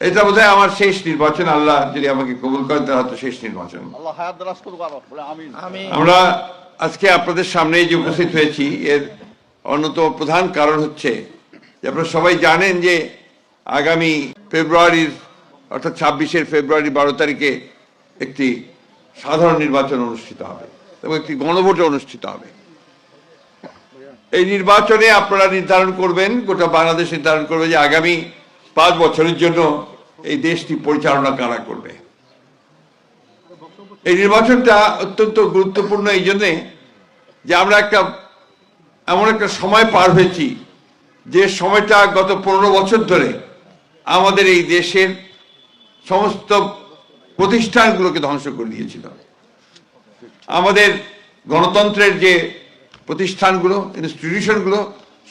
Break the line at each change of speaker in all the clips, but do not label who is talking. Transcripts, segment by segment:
এটা বোধহয় আমার শেষ নির্বাচন আল্লাহ যদি আমাকে কবুল করেন তাহলে হয়তো শেষ নির্বাচন। আমরা আজকে আপনাদের সামনে যে উপস্থিত হয়েছি এর অন্যতম প্রধান কারণ হচ্ছে যে আপনারা সবাই জানেন যে আগামী ফেব্রুয়ারির অর্থাৎ ছাব্বিশের ফেব্রুয়ারি বারো তারিখে একটি সাধারণ নির্বাচন অনুষ্ঠিত হবে এবং একটি গণভোটে অনুষ্ঠিত হবে। এই নির্বাচনে আপনারা নির্ধারণ করবেন গোটা বাংলাদেশ নির্ধারণ করবে যে আগামী পাঁচ বছরের জন্য এই দেশটি পরিচালনা কারা করবে? এই নির্বাচনটা অত্যন্ত গুরুত্বপূর্ণ এই জন্যে যে আমরা একটা, এমন একটা সময় পার হয়েছি যে সময়টা গত পনেরো বছর ধরে আমাদের এই দেশের সমস্ত প্রতিষ্ঠানগুলোকে ধ্বংস করে দিয়েছিল। আমাদের গণতন্ত্রের যে প্রতিষ্ঠানগুলো ইনস্টিটিউশনগুলো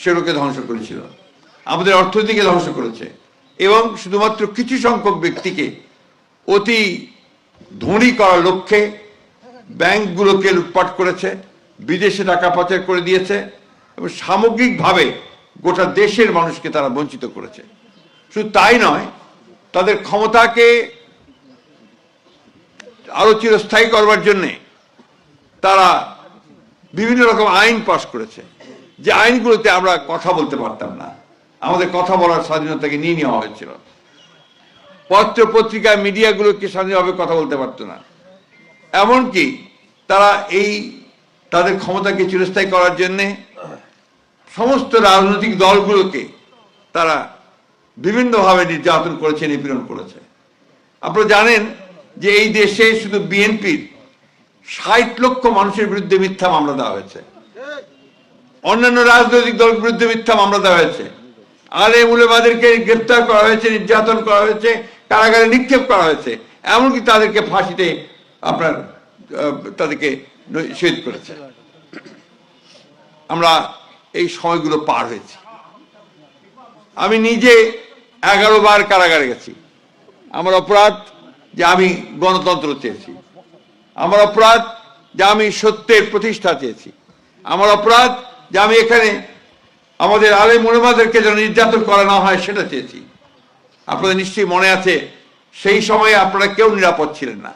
সেগুলোকে ধ্বংস করেছিল। আমাদের অর্থনীতিকে ধ্বংস করেছে। এবং শুধুমাত্র কিছু সংখ্যক ব্যক্তিকে অতি ধনী করার লক্ষ্যে ব্যাংকগুলোকে লুটপাট করেছে, বিদেশে টাকা পাচার করে দিয়েছে এবং সামগ্রিকভাবে গোটা দেশের মানুষকে তারা বঞ্চিত করেছে। শুধু তাই নয়, তাদের ক্ষমতাকে আরও চিরস্থায়ী করবার জন্যে তারা বিভিন্ন রকম আইন পাশ করেছে। যে আইনগুলোতে আমরা কথা বলতে পারতাম না। আমাদের কথা বলার স্বাধীনতাকে নিয়ে নেওয়া হয়েছিল। পত্র পত্রিকা মিডিয়াগুলোকে স্বাধীনভাবে কথা বলতে পারতো না। এমনকি তারা এই তাদের ক্ষমতাকে চিরস্থায়ী করার জন্যে সমস্ত রাজনৈতিক দলগুলোকে তারা বিভিন্নভাবে নির্যাতন করেছে, নিপীড়ন করেছে। আপনারা জানেন যে এই দেশে শুধু বিএনপির ষাট লক্ষ মানুষের বিরুদ্ধে মিথ্যা মামলা দেওয়া হয়েছে। অন্যান্য রাজনৈতিক দলের বিরুদ্ধে মিথ্যা মামলা দেওয়া হয়েছে। আলে মুলেমাদেরকে গ্রেপ্তার করা হয়েছে, নির্যাতন করা হয়েছে, কারাগারে নিক্ষেপ করা হয়েছে। এমনকি তাদেরকে ফাঁসিতে আপনার তাদেরকে শহীদ করেছে। আমরা এই সময়গুলো পার হয়েছি। আমি নিজে এগারো বার কারাগারে গেছি। আমার অপরাধ যে আমি গণতন্ত্র চেয়েছি। আমার অপরাধ যে আমি সত্যের প্রতিষ্ঠা চেয়েছি। আমার অপরাধ যে আমি এখানে আমাদের আলে মনোমাদেরকে যেন নির্যাতন করা না হয় সেটা চেয়েছি। আপনাদের নিশ্চয়ই মনে আছে সেই সময়ে আপনারা কেউ নিরাপদ ছিলেন না।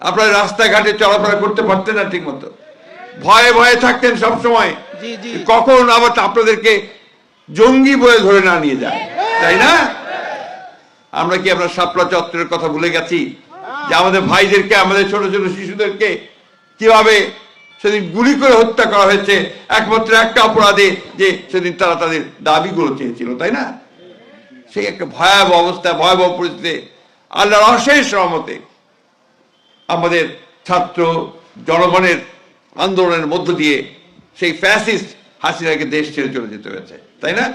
আপনারা রাস্তাঘাটে চলাফেরা করতে পারতেন না ঠিক মতো ভয়ে ভয়ে থাকতেন সব সময়
জি, জি।
কখন আবার আপনাদেরকে জঙ্গি বলে ধরে না নিয়ে যায় তাই না? আমরা কি আমরা শাপলা চত্বরের কথা ভুলে গেছি? যে আমাদের ভাইদেরকে আমাদের ছোট ছোট শিশুদেরকে কীভাবে সেদিন গুলি করে হত্যা করা হয়েছে একমাত্র একটা অপরাধে যে সেদিন তারা তাদের দাবিগুলো চেয়েছিল, তাই না? সেই একটা ভয়াবহ অবস্থা, ভয়াবহ পরিস্থিতি আল্লাহর অশেষ রহমতে আমাদের ছাত্র জনগণের আন্দোলনের মধ্য দিয়ে সেই ফ্যাসিস্ট হাসিনাকে দেশ ছেড়ে চলে যেতে হয়েছে, তাই না?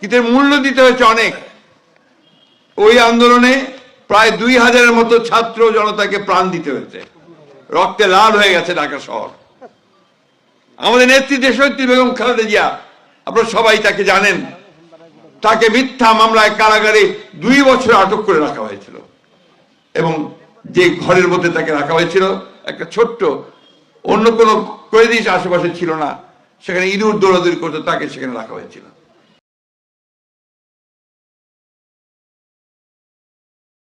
কিন্তু মূল্য দিতে হয়েছে অনেক। ওই আন্দোলনে প্রায় দুই হাজারের মতো ছাত্র জনতাকে প্রাণ দিতে হয়েছে। রক্তে লাল হয়ে গেছে ঢাকা শহর। আমাদের নেত্রী দেশনেত্রী বেগম খালেদা জিয়া, আপনারা সবাই তাকে জানেন, তাকে মিথ্যা মামলায় কারাগারে দুই বছর আটক করে রাখা হয়েছিল এবং যে ঘরের মধ্যে তাকে রাখা হয়েছিল, একটা ছোট্ট, অন্য কোনো কয়েদিস আশেপাশে ছিল না, সেখানে ইঁদুর দৌড়াদৌড়ি করতে তাকে সেখানে রাখা হয়েছিল।